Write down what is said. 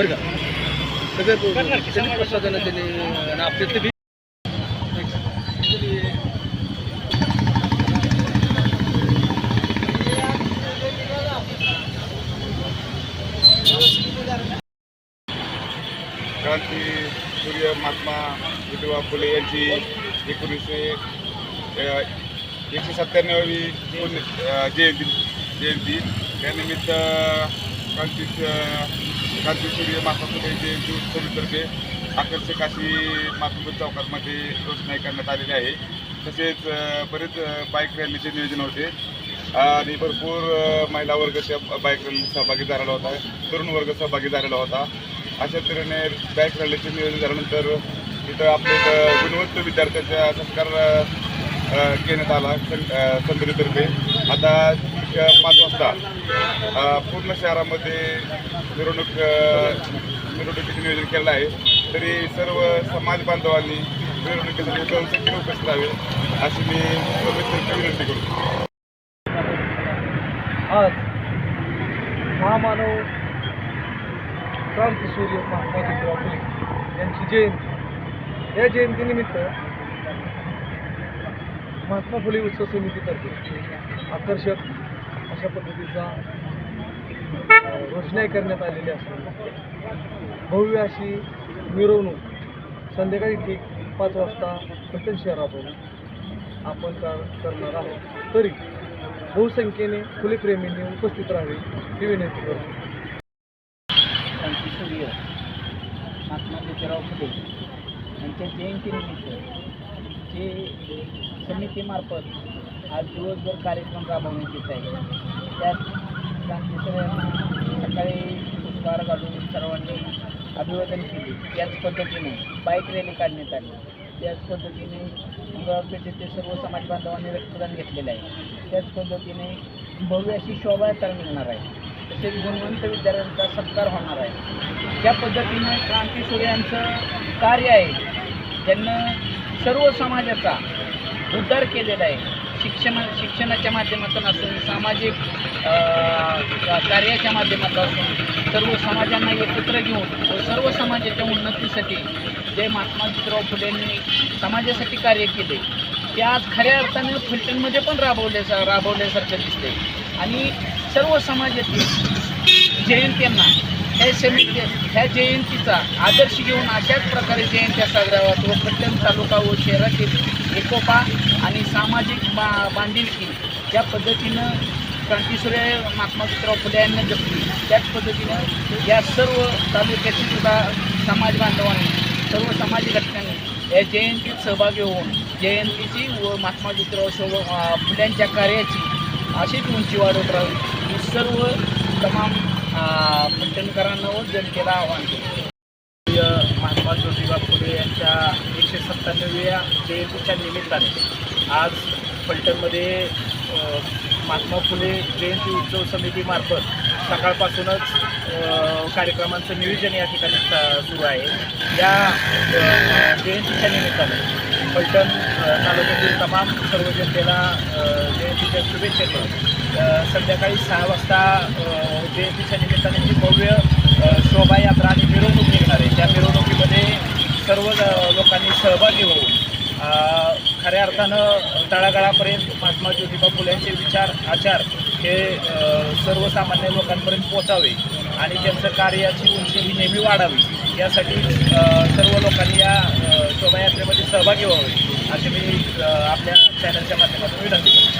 बरं का? सगळ्यात त्यांनी प्रसादानं त्यांनी आणि आपल्यातले बी क्रांती सूर्य महात्मा ज्योतिबा फुले यांची एकोणीसशे अ, एकशे सत्त्याण्णवी पुण्य अ, जयंती जयंती. त्यानिमित्त क्रांती क्रांतीसूर्य महात्मा फुले जयंती उत्सवातर्फे आकर्षक अशी मातृभूत चौकातमध्ये रोषणाई करण्यात आलेली आहे. तसेच बरेच बाईक रॅलीचे नियोजन होते. आणि भरपूर महिला वर्ग त्या बाईक रॅली सहभागी झालेला होता. तरुण वर्ग सहभागी झालेला होता. अशा तऱ्हेने बाईक रॅलीचे नियोजन झाल्यानंतर इथं आपले गुणवंत विद्यार्थ्यांचा सत्कार घेण्यात आला संघटनेतर्फे आता एक पाच वाजता पूर्ण शहरामध्ये मिरवणूक मिरवणुकीचं नियोजन केलं आहे. तरी सर्व समाज बांधवांनी मिरवणुकीसाठी दोन उपस्थित राहावे अशी मी सर्वच विनंती करतो. आज महामानव क्रांतीसूर्य महात्मा ज्योतिराव फुले यांची जयंती. या जयंतीनिमित्त महात्मा फुले उत्सव समितीतर्फे आकर्षक अशा पद्धतीचा अ, रोषणाई करण्यात आलेली असते भव्य अशी मिरवणूक संध्याकाळी ठीक पाच वाजता प्रत्येक शहरातून आपण करणार आहोत. तरी बहुसंख्येने फुलेप्रेमींनी उपस्थित राहावे ही विनंती करतो. सूर्य महात्मा ज्योतिराव फुले यांच्या जयंतीनिमित्त जे समितीमार्फत आज दिवसभर कार्यक्रम राबवण्यात येत आहे त्यात सकाळी पुष्पहार घालून सर्वांनी अभिवादन केले त्याच पद्धतीने बाईक रॅली काढण्यात आली त्याच पद्धतीने मंगळपेठेतील सर्व समाज बांधवांनी रक्तदान घेतलेलं आहे त्याच पद्धतीने भव्य अशी शोभायात्रा निघणार आहे तसेच गुणवंत विद्यार्थ्यांचा सत्कार होणार आहे त्या पद्धतीनं क्रांतीसूर्यांचं कार्य आहे त्यांना सर्व समाजाचा उद्धार केलेला आहे शिक्षण शिक्षणाच्या माध्यमातून असून सामाजिक कार्याच्या माध्यमातून असून सर्व समाजांना एकत्र घेऊन व सर्व समाजाच्या उन्नतीसाठी जे महात्मा ज्योतिराव फुलेंनी समाजासाठी कार्य केले ते आज खऱ्या अर्थाने फलटणमध्ये पण राबवले राबवल्यासारखं दिसते आणि सर्व समाजातील जयंत्यांना ह्या समिती ह्या जयंतीचा आदर्श घेऊन अशाच प्रकारे जयंत्या साजऱ्या व फलटण तालुका व शहरातील एकोपा आणि सामाजिक बा बांधिलकी ज्या पद्धतीनं क्रांतीसूर्य महात्मा ज्योतिराव फुले यांना जपली. त्याच पद्धतीनं या सर्व तालुक्यातील सुद्धा समाज बांधवांनी सर्व समाज घटकांनी या जयंतीत सहभागी होऊन जयंतीची व महात्मा ज्योतिराव शोभ फुल्यांच्या कार्याची अशीच उंची वाढवत राहावी ही सर्व तमाम अं, व जनतेला आव्हान केलं. महात्मा ज्योतिबा फुले यांच्या एकशे सत्त्याण्णव्या जयंतीच्या निमित्ताने आज फलटणमध्ये महात्मा फुले जयंती उत्सव समितीमार्फत सकाळपासूनच कार्यक्रमांचं नियोजन या ठिकाणी सुरू आहे. या जयंतीच्या निमित्ताने फलटण तालुक्यातील तमाम सर्व जनतेला जयंतीच्या शुभेच्छा देतो संध्याकाळी सहा वाजता जयंतीच्या निमित्ताने जी भव्य शोभायात्रा आणि मिरवणूक निघणार आहे. त्या मिरवणुकीमध्ये सर्व लोकांनी सहभागी होऊन खऱ्या अर्थानं तळागाळापर्यंत महात्मा ज्योतिबा फुल्यांचे विचार आचार हे सर्वसामान्य लोकांपर्यंत पोचावे आणि त्यांचं कार्याची उंची ही नेहमी वाढावी. यासाठी सर्व लोकांनी या शोभायात्रेमध्ये सहभागी व्हावे असे मी आपल्या चॅनलच्या माध्यमातून विनंती करतो.